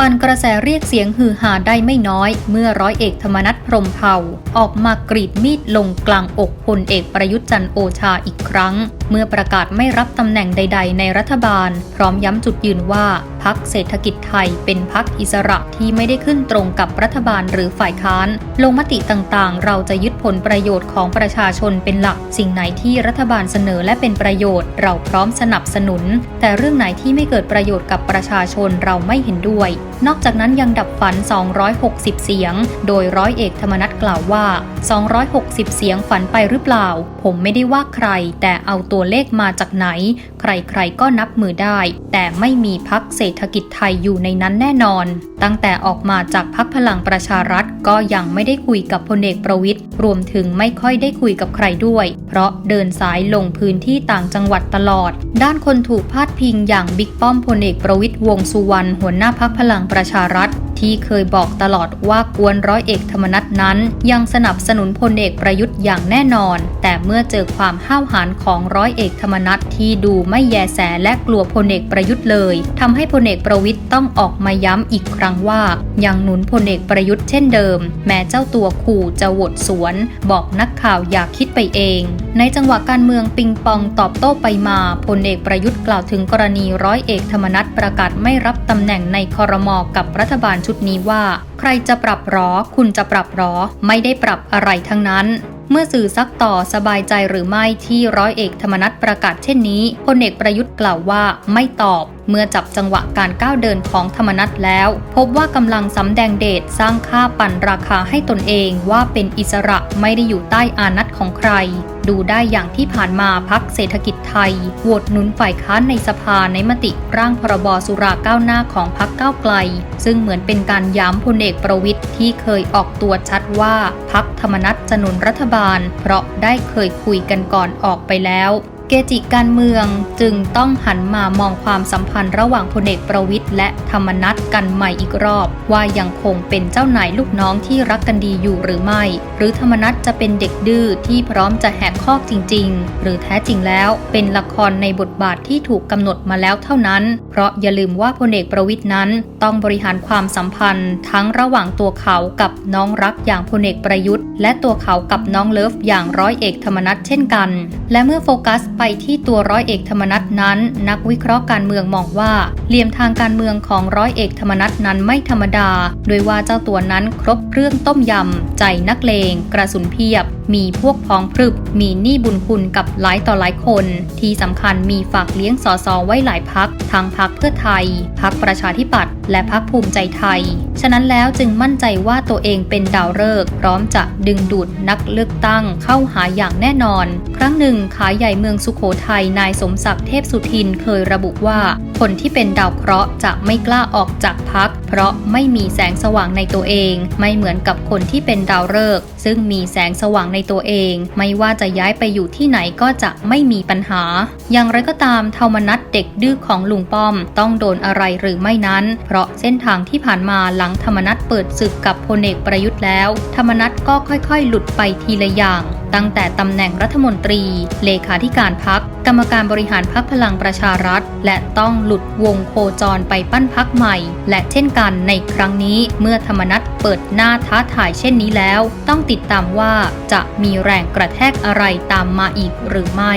ปั่นกระแสเรียกเสียงฮือฮาได้ไม่น้อย เมื่อร้อยเอกธรรมนัฐพรมเผ่า ออกมากรีดมีดลงกลางอกพลเอกประยุทธ์จันโอชาอีกครั้ง เมื่อประกาศไม่รับตำแหน่งใด ๆ ในรัฐบาล พร้อมย้ำจุดยืนว่าพักเศรษฐกิจไทยเป็นพักอิสระที่ไม่ได้ขึ้นตรงกับรัฐบาลหรือฝ่ายค้าน ลงมติต่างๆ เราจะยึดผลประโยชน์ของประชาชนเป็นหลัก สิ่งไหนที่รัฐบาลเสนอและเป็นประโยชน์ เราพร้อมสนับสนุน แต่เรื่องไหนที่ไม่เกิดประโยชน์กับประชาชนเราไม่เห็นด้วย นอกจากนั้นยังดับฝัน 260 เสียง โดยร้อยเอกธรรมนัฐกล่าวว่า 260 เสียงฝันไปหรือเปล่า ผมไม่ได้ว่าใคร แต่เอาตัวเลขมาจากไหน ใครๆก็นับมือได้ แต่ไม่มีพักเศรษฐกิจไทยอยู่ในนั้นแน่นอน ตั้งแต่ออกมาจากพักพลังประชารัฐก็ยังไม่ได้คุยกับพลเอกประวิทย์รวมถึงไม่ค่อยได้คุยกับใครด้วย เพราะเดินสายลงพื้นที่ต่างจังหวัดตลอด ด้านคนถูกพาดพิงอย่างบิ๊กป้อมพลเอกประวิทย์วงสุวรรณหัวหน้าพักพลังประชารัฐ ที่เคยบอกตลอดว่ากวนร้อยเอกธรรมนัฐนั้น ยังสนับสนุนพลเอกประยุทธ์อย่างแน่นอน แต่เมื่อเจอความห้าวหาญของร้อยเอกธรรมนัฐที่ดูไม่แยแสและกลัวพลเอกประยุทธ์เลยทำให้พลเอกประวิทย์ต้องออกมาย้ำอีกครั้งว่า ยังหนุนพลเอกประยุทธ์เช่นเดิม แม้เจ้าตัวขู่จะโหวตสวน บอกนักข่าวอย่าคิด ไปเอง ในจังหวะการเมืองปิงปองตอบโต้ไปมาพลเอกประยุทธ์กล่าวถึงกรณีร้อยเอกธรรมนัฐประกาศไม่รับตำแหน่งในคอรมอกับรัฐบาลชุดนี้ว่า ใครจะปรับรอ คุณจะปรับรอ ไม่ได้ปรับอะไรทั้งนั้นเมื่อสื่อซักต่อสบายใจหรือไม่ที่ร้อยเอกธรรมนัฐประกาศเช่นนี้พลเอกประยุทธ์กล่าวว่าไม่ตอบ เมื่อจับจังหวะการก้าวเดินของธรรมนัฐแล้ว พบว่ากำลังสำแดงเดชสร้างค่าปั่นราคาให้ตนเองว่าเป็นอิสระไม่ได้อยู่ใต้อานัตของใคร ดูได้อย่างที่ผ่านมาพักเศรษฐกิจไทยโหวตหนุนฝ่ายค้านในสภาในมติร่างพรบสุราก้าวหน้าของพักก้าวไกล ซึ่งเหมือนเป็นการย้ำพลเอกประวิทย์ที่เคยออกตัวชัดว่าพักธรรมนัฐจะหนุนรัฐบาล เพราะได้เคยคุยกันก่อนออกไปแล้ว จิการเมืองจึงต้องหันมามองความสัมพันธ์ระหว่างพลเอกประวิทย์และธรรมนัตกันใหม่อีกรอบ ว่ายังคงเป็นเจ้านายลูกน้องที่รักกันดีอยู่หรือไม่ หรือธรรมนัตจะเป็นเด็กดื้อที่พร้อมจะแหกคอกจริง ๆ หรือแท้จริงแล้วเป็นละครในบทบาทที่ถูกกำหนดมาแล้วเท่านั้น เพราะอย่าลืมว่าพลเอกประวิทย์นั้น ต้องบริหารความสัมพันธ์ ทั้งระหว่างตัวเขากับน้องรักอย่างพลเอกประยุทธ์ และตัวเขากับน้องเลิฟอย่างร้อยเอกธรรมนัตเช่นกัน และเมื่อโฟกัสไปที่ตัวร้อยเอกธรรมนัตนั้น นักวิเคราะห์การเมืองมองว่าเหลี่ยมทางการเมืองของร้อยเอกธรรมนัตนั้นไม่ธรรมดา โดยว่าเจ้าตัวนั้นครบเครื่องต้มยำ ใจนักเลง กระสุนเพียบ มีพวกพ้องพรึบ มีหนี้บุญคุณกับหลายต่อหลายคน ที่สำคัญมีฝากเลี้ยงสอสอไว้หลายพักทั้งพักเพื่อไทย พักประชาธิปัตย์และพักภูมิใจไทย ฉะนั้นแล้วจึงมั่นใจว่าตัวเองเป็นดาวฤกษ์พร้อมจะดึงดูดนักเลือกตั้งเข้าหาอย่างแน่นอน ครั้งหนึ่งขายใหญ่เมืองสุขโขทัยนายสมศักดิ์เทพสุทินเคยระบุว่า คนที่เป็นดาวเคราะห์จะไม่กล้าออกจากพัก เพราะไม่มีแสงสว่างในตัวเอง ไม่เหมือนกับคนที่เป็นดาวฤกษ์ซึ่งมีแสงสว่างในตัวเอง ไม่ว่าจะย้ายไปอยู่ที่ไหนก็จะไม่มีปัญหา อย่างไรก็ตามเทามนัดเด็กดื้อของลุงป้อม ต้องโดนอะไรหรือไม่นั้นเพราะเส้นทางที่ผ่านมาหลังธรรมนัดเปิดศึกกับพลเอกประยุทธ์แล้ว ธรรมนัดก็ค่อยๆ หลุดไปทีละอย่าง ตั้งแต่ตำแหน่งรัฐมนตรี เลขาธิการพัก กรรมการบริหารพักพลังประชารัฐ และต้องหลุดวงโคจรไปปั้นพักใหม่ และเช่นกันในครั้งนี้เมื่อธรรมนัตเปิดหน้าท้าทายเช่นนี้แล้ว ต้องติดตามว่าจะมีแรงกระแทกอะไรตามมาอีกหรือไม่